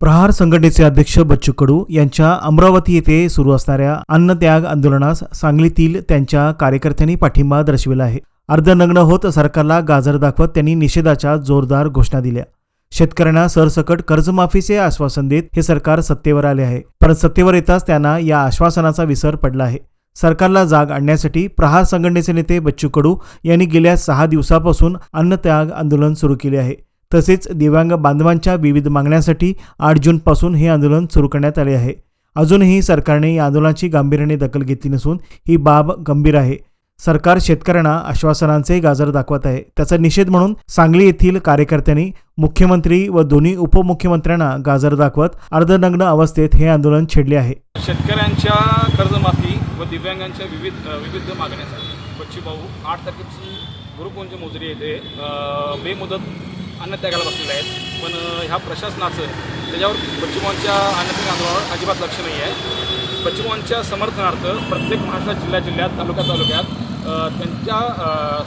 प्रहार संघटनेचे अध्यक्ष बच्चू कडू यांच्या अमरावती येथे सुरू असणाऱ्या अन्नत्याग आंदोलनास सांगलीतील त्यांच्या कार्यकर्त्यांनी पाठिंबा दर्शविला आहे. अर्धनग्न होत सरकारला गाजर दाखवत त्यांनी निषेधाच्या जोरदार घोषणा दिल्या. शेतकऱ्यांना सरसकट कर्जमाफीचे आश्वासन देत हे सरकार सत्तेवर आले आहे. पण सत्तेवर येताच त्यांना या आश्वासनाचा विसर पडला आहे. सरकारला जाग आणण्यासाठी प्रहार संघटनेचे नेते बच्चू कडू यांनी गेल्या सहा दिवसापासून अन्नत्याग आंदोलन सुरू केले आहे. तसेच दिव्यांग बांधवांच्या विविध मागण्यांसाठी आठ जूनपासून हे आंदोलन सुरू करण्यात आले आहे. अजूनही सरकारने या आंदोलनाची गांभीर्याने दखल घेतली नसून ही बाब गंभीर आहे. सरकार शेतकऱ्यांना आश्वासनांचे गाजर दाखवत आहे. त्याचा निषेध म्हणून सांगली येथील कार्यकर्त्यांनी मुख्यमंत्री व दोन्ही उपमुख्यमंत्र्यांना गाजर दाखवत अर्धनग्न अवस्थेत हे आंदोलन छेडले आहे. शेतकऱ्यांच्या कर्जमाफी व दिव्यांगांच्या विविध विविध मागण्यासाठी बच्ची भाऊ आठ तारखेची गुरुकुंज मोजरी येथे बेमुदत अन्नत्यागाला बसलेले आहेत. पण ह्या प्रशासनाचं त्याच्यावर बच्चूभाऊंच्या अन्नत्याग आंदोलनावर अजिबात लक्ष नाही आहे. बच्चूभाऊंच्या समर्थनार्थ प्रत्येक महाराष्ट्रात जिल्ह्या जिल्ह्यात तालुक्या तालुक्यात त्यांच्या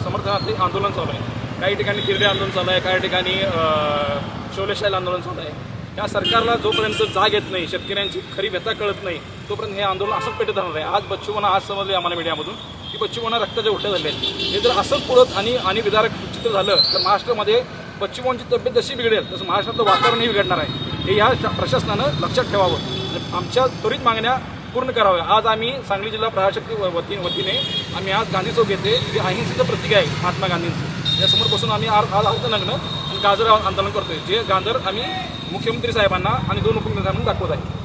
समर्थनार्थ आंदोलन चालू आहे. काही ठिकाणी तिरडे आंदोलन चालू आहे काही ठिकाणी शौलेशाही शोलेशाईल आंदोलन चालू आहे. या सरकारला जोपर्यंत जाग येत नाही शेतकऱ्यांची खरी व्यथा कळत नाही तोपर्यंत हे आंदोलन असंच पेटत राहणार आहे. आज बच्चूबना आज समजले आम्हाला मीडियामधून की बच्चूभाऊंना रक्ताच्या उठ्या झाल्या आहेत. हे जर असंच पुढत आणि आणि विदारक चित्र झालं तर महाराष्ट्रामध्ये बच्चूभाऊंची तब्येत जशी बिघडेल तसं महाराष्ट्रातलं वातावरणही बिघडणार आहे. हे या प्रशासनानं लक्षात ठेवावं. आमच्या त्वरित मागण्या पूर्ण कराव्या. आज आम्ही सांगली जिल्हा प्रहारशक्ती वती वतीने आम्ही आज गांधी चौक येथे जे अहिंसेचं प्रतीक आहे महात्मा गांधींचं यासमोर बसून आम्ही आज आज अर्धनग्न आणि गाजर आंदोलन करतोय. जे गाजर आम्ही मुख्यमंत्री साहेबांना आणि दोन उपमुख्यमंत्र्यांना दाखवत आहे.